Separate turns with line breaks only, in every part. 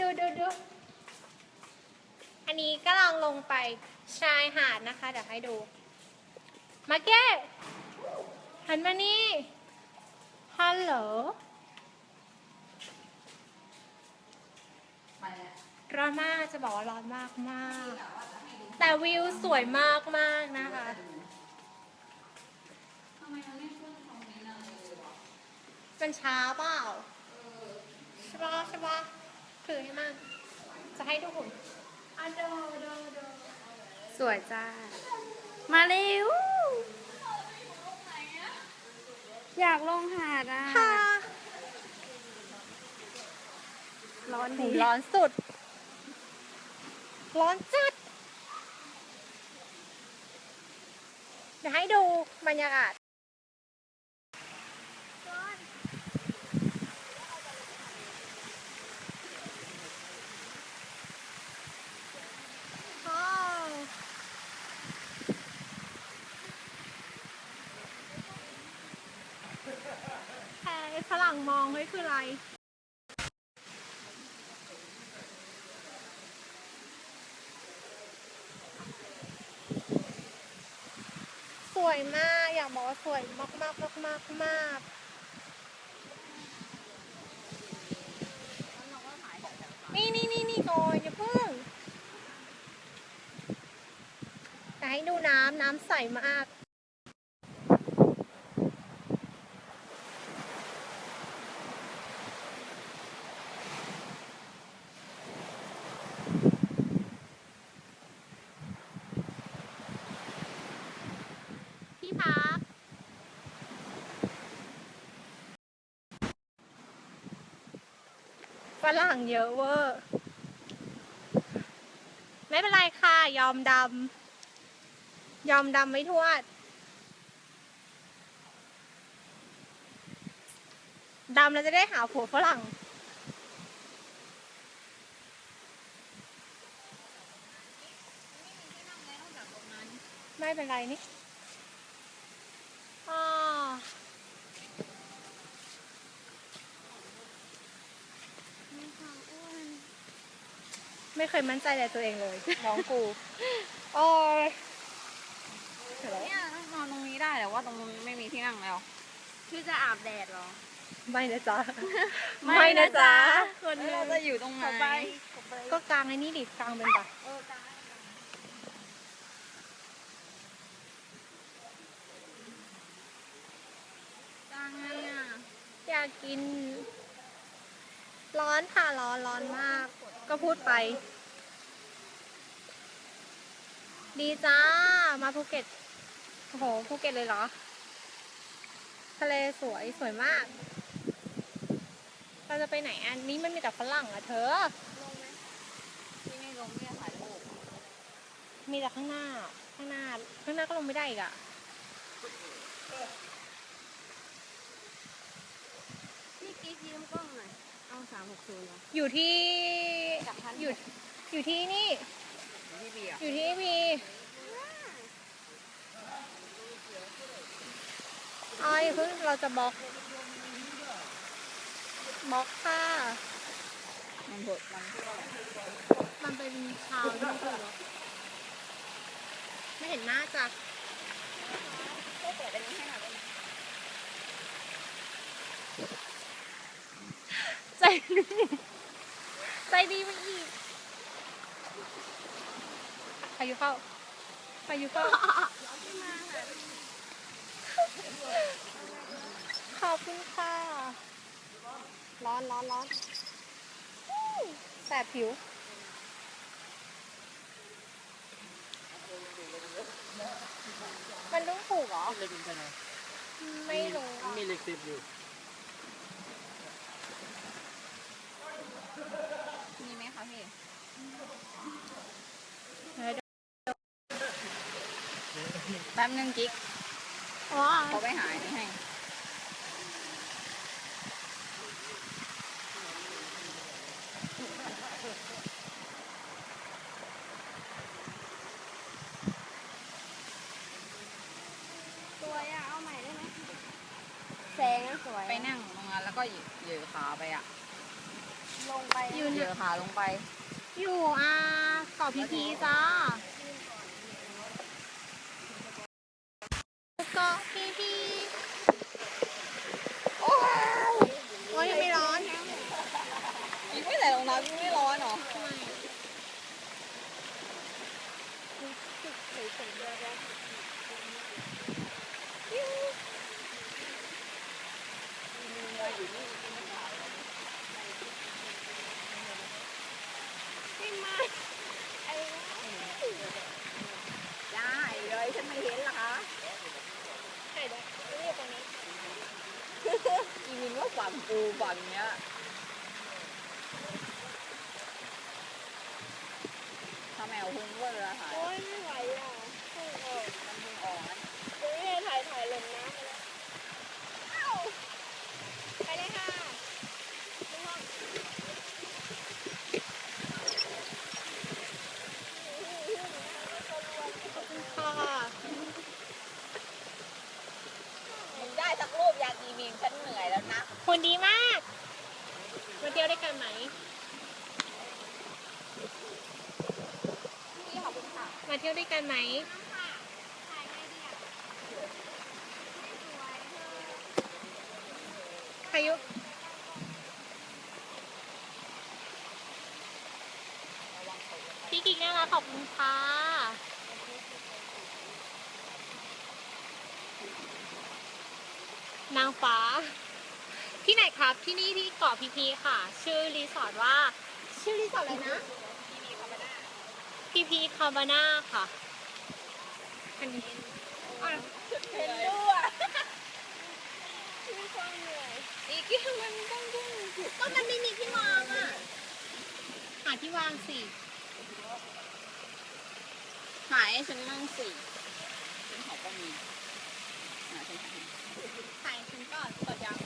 ดูดูดูอันนี้ก็ลองลงไปชายหาดนะคะ เดี๋ยวให้ดู มาเก้หันมานี่ฮัลโหลร้อนมากจะบอกว่าร้อนมากมาก แต่วิวสวยมากมากนะคะมันช้าเปล่า ใช่ปะใช่ปะ ถือให้มันจะให้ดูหุ่นอะดูดูดู
สวยจ้า มาเร็ว อยากลงหาดอะ
ค่ะ
ร้อน
หู
ดี
ร้อนสุด ร้อนจัดเดี๋ยวให้ดูบรรยากาศ ว้าวแค่ฝรั่ง มองเฮ้ยคืออะไรสวยมากอยากบอกว่าสวยมากมากมากมากมากนี่นี่นี่นี่ก่อนอย่าเพิ่งแต่ให้ดูน้ำน้ำใสมาก ที่พัก ฝรั่งเยอะเวอร์ ไม่เป็นไรค่ะ ยอมดำ ยอมดำไม่ทวด ดำแล้วจะได้หาผัวฝรั่ง ไม่เป็นไรนี่อ่า ไม่เคยมั่นใจในตัวเองเลย น้องกูโอ้ย
เนี่ยนอนตรงนี้ได้แต่ว่าตรงนู้นไม่มีที่นั่งแล้วพี่จะอาบแดดเหรอ
ไม่นะจ๊ะ
ไม่
ไม่นะ
นะจ๊ะ
จ๊ะคนหนึ
เรา
ง
จะอยู่ตรงไหน
ก็กลางไอ้นี่ดิกลางเป็นปะ
เออกลางกลางไงอะ
อยากกิน ร้อนค่ะร้อนร้อนมาก ก็พูดไป ดีจ้า มาภูเก็ตโอ้โหภูเก็ตเลยเหรอ ทะเลสวยสวยมาก เราจะไปไหนอันนี้มันมีแต่ฝรั่งอะเธอ
ลงไหมที่นี่ลงที่จะถ่ายรูป
มีแต่ข้างหน้า ข้างหน้า ข้างหน้าก็ลงไม่ได้อีกอะ
นี่กีซีมกล้องหน่อย เอาสามหกศูนย์เหรอ
อยู่ที่
จากพัน
อยู่อยู่ที่นี่
ที่เบียร์
อยู่ที่พีอ๋ออย่าเพิ่งเราจะบล็อกบล็อกค่ะ
มันบดมัน
มันเป็นชาวที่ไม่เคยบล็อกไม่เห็นหน้าจ้ะ
ช่วยเปิดอันนี้ให้หน่อยได้ไหม
ใจดีใจดีไปอีกพายุเข้าพายุเข้าขอบคุณค่ะ ร้อนร้อนร้อนอู้แสบผิวมันต้องผูกเหรอ
เล็กมันไปไหน
ไม่รู้
มัน
อะ
มีเหล็กติดอยู่
มีไหมคะพี่
เดี๋ยว
แป๊บนึงกิ๊ก
อ๋อ
เขาไปหาอันนี้ให้สวยอะเอาใหม่ได้ไหมแสงสวยไปนั่งตรงนั้นแล้วก็เหยือขาไปอะ
หร
ลงไป ยืนเหยื่อขาลงไป
อยู่อ่าเกาะพีพีจ้าเกาะพีพีโอ้ยโอ้ยยังไม่ร้อน
ยิงไม่ใส่รองเท้ายิงไม่ร้อนเหรอ ได้เลยฉันไม่เห็นเหรอคะ
ใช่เดี๋ยวเรียกตรงนี้
อีมินว่า ฝั่งกูฝั่งเนี้ยถ้าแมวหุ้งเวอร์อะค่ะ
โอ้ยไม่ไหวอะ
มันหุ้งอ่อน
เดี๋ยวนี้ถ่ายถ่ายลงน้ำไปแล้วไปเลยค่ะขอบคุณค่ะ
มึงได้สักรูปอยากอีมินฉันเหนื่อยแล้วนะ
คุณดีมาก มาเที่ยวด้วยกันไหม
พี่ขอบคุณค่ะ
มา เที่ยวด้วยกันไหมพายุพี่กิ๊กน่ารักขอบคุณค่ะนางฟ้า ที่ไหนครับที่นี่ที่เกาะพีพีค่ะ ชื่อรีสอร์ทว่า ชื่อรีสอร์ทอะไรนะ พีพีคาบาน่าค่ะอันนี้อะ
เป็นด้วยอีกที่มันต้องยุ่ง
ก็มันไม่มีที่วางอะ หาที่วางสิ
หายฉันมั่งสิฉันขอก็มีหาฉันหา
ถ่ายฉันก่อนกดยัง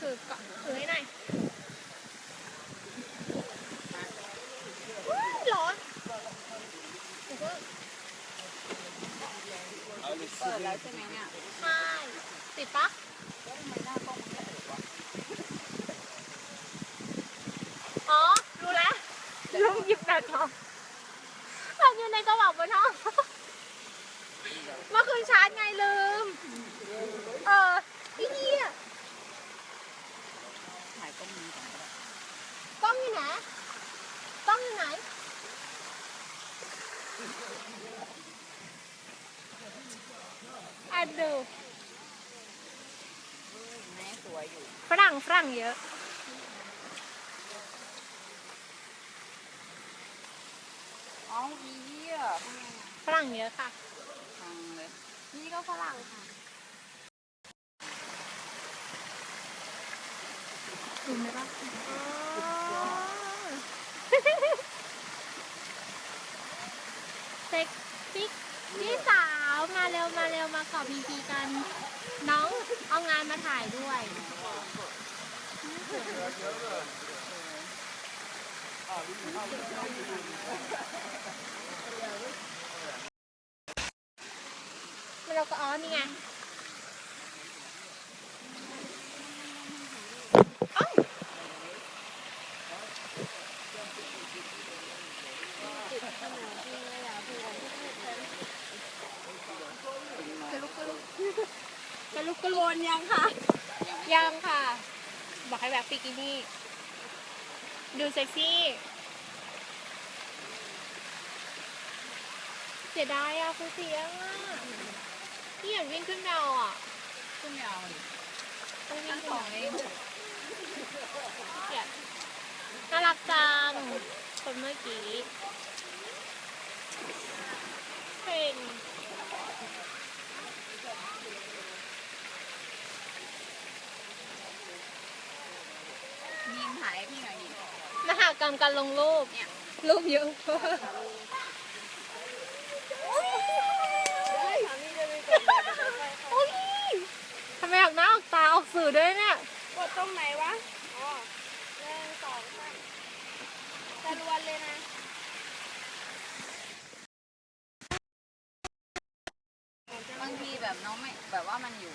ถือก่อนถือให้หน่อยอุ๊ยร้อนเดี๋ยวก็
เปิดแล้วใช่ไหมเนี่ย
ใช่ติดปะ
ทำไมหน้ากล้องมันไม่เปิดวะ
อ๋อ รู้แล้วลืม หยิบแบตมาแบบอยู่ในกระเป๋าบนห้องเมื่อคืนชาร์จไงลืม เออพี่นี่อะ
ถ่ายกล้องนี้ก่อนก็ได้
กล้องอยู่ไหนกล้องอยู่ไหนอะดู
แม่สวยอยู่
ฝรั่งฝรั่งเยอะ
อ๋ออีเหี้ย
ฝรั่งเยอะค่ะ
พังเลย
นี่ก็ฝรั่งค่ะ ดูไหมปะอ๋อเซ็กซี่พี่สาวมาเร็วมาเร็วมาเกาะพีพีกัน น้องเอางานมาถ่ายด้วย มันเราก็อ๋อนี่ไงเอ้ากระลุกกระลุกกระลุกกระลวนยังค่ะ ยังค่ะ บอกให้แบบบิกินี่ ดูเซ็กซี่ เสียดายอะคือเสียงอะพี่อยากวิ่งขึ้นดาวอะ
ขึ้นไม่เอาดิ
ต้องวิ่
ทั้
ง
ง
ขึ้
ส
น
อง
ดาว
เอง
เกลียดน่ารักจังคนเมื่อกี้เป็น
มีมถ่ายให้พี่หน่อยดิ
มหากรรมการลงรูป
เนี่ย
รูปเยอะมากโอ้ยทำไมออกหน้าออกตาออกสื่อด้วยเนี่ย
กดตรงไหนวะ อ๋อหนึ่งสองสามตะลวนเลยนะ
บางทีแบบน้องไม่แบบว่ามันอยู่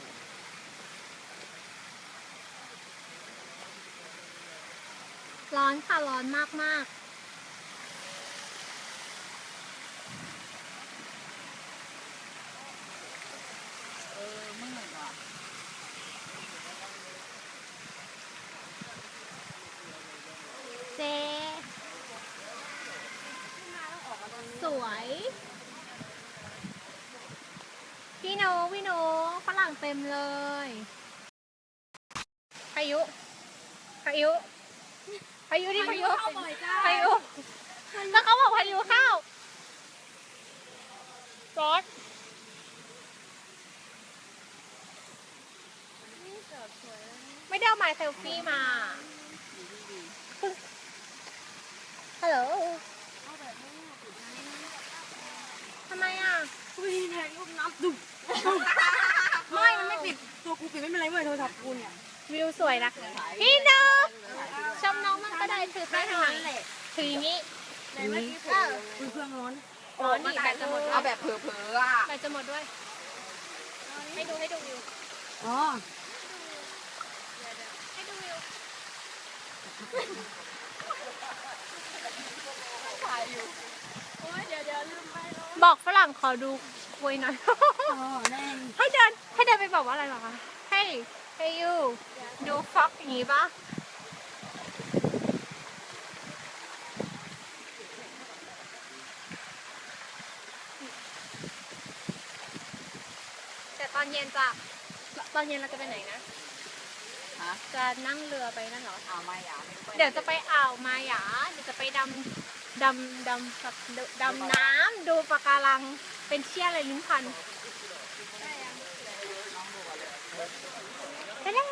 ร้อนค่ะ ร้อนมากมาก
เออมืดว่ะ
ๆเจสวย พี่โนพี่โนฝรั่งเต็มเลยพายุพายุายุดิพายุ
เข้าบ่อยจ้า
พายุแล้วเขาบอกพายุเข้าร้อน
นี่เกิดสวยแล้วนะ
ไม่ได้เอาไม้เซลฟี่มาฮัลโหล
เอาแบบไม่น่าติดนะ
ทำไมอะ
อุ้ยแทงลูกน้ำดุไม่ มันไม่ปิด ตัวกูปิดไม่เป็นไรเว้ยโทรศัพท์กูเนี่ย
วิวสวยนะ พี่นก ชมน้องมันก็ได้ถือไปหน่อยถืออย่างนี้
ในเมื่อกี้ผมคุยเครื่องร้อน
ร้อนนี่แบตจะหมด
เอาแบบเผลอๆอะ
แบตจะหมดด้วย ให้ดูให้ดูวิว
อ๋อ
ให้ดูวิว
โอ้ยเดี๋ยวเดี๋ยวลืมไปแล้ว
บอกฝรั่งขอดูคุยหน่อย
อ๋อแน่น
ให้เดินให้เดินไปบอกว่าอะไรหรอคะ Hey Hey you ดูฟ็อกอย่างนี้ปะ อนเย็นจะตอนเย็นเราจะไปไหนนะจะนั่งเรือไปนั่นเหรอ
เอาไม่อะม่ค่
เดี๋ยวจะไปอ่าวมาหยาเดี๋ยวจะไปดำดำดำกับดำน้ำดูปะการังเป็นเชี่ยอะไรลิ้นพัน
ไปเลย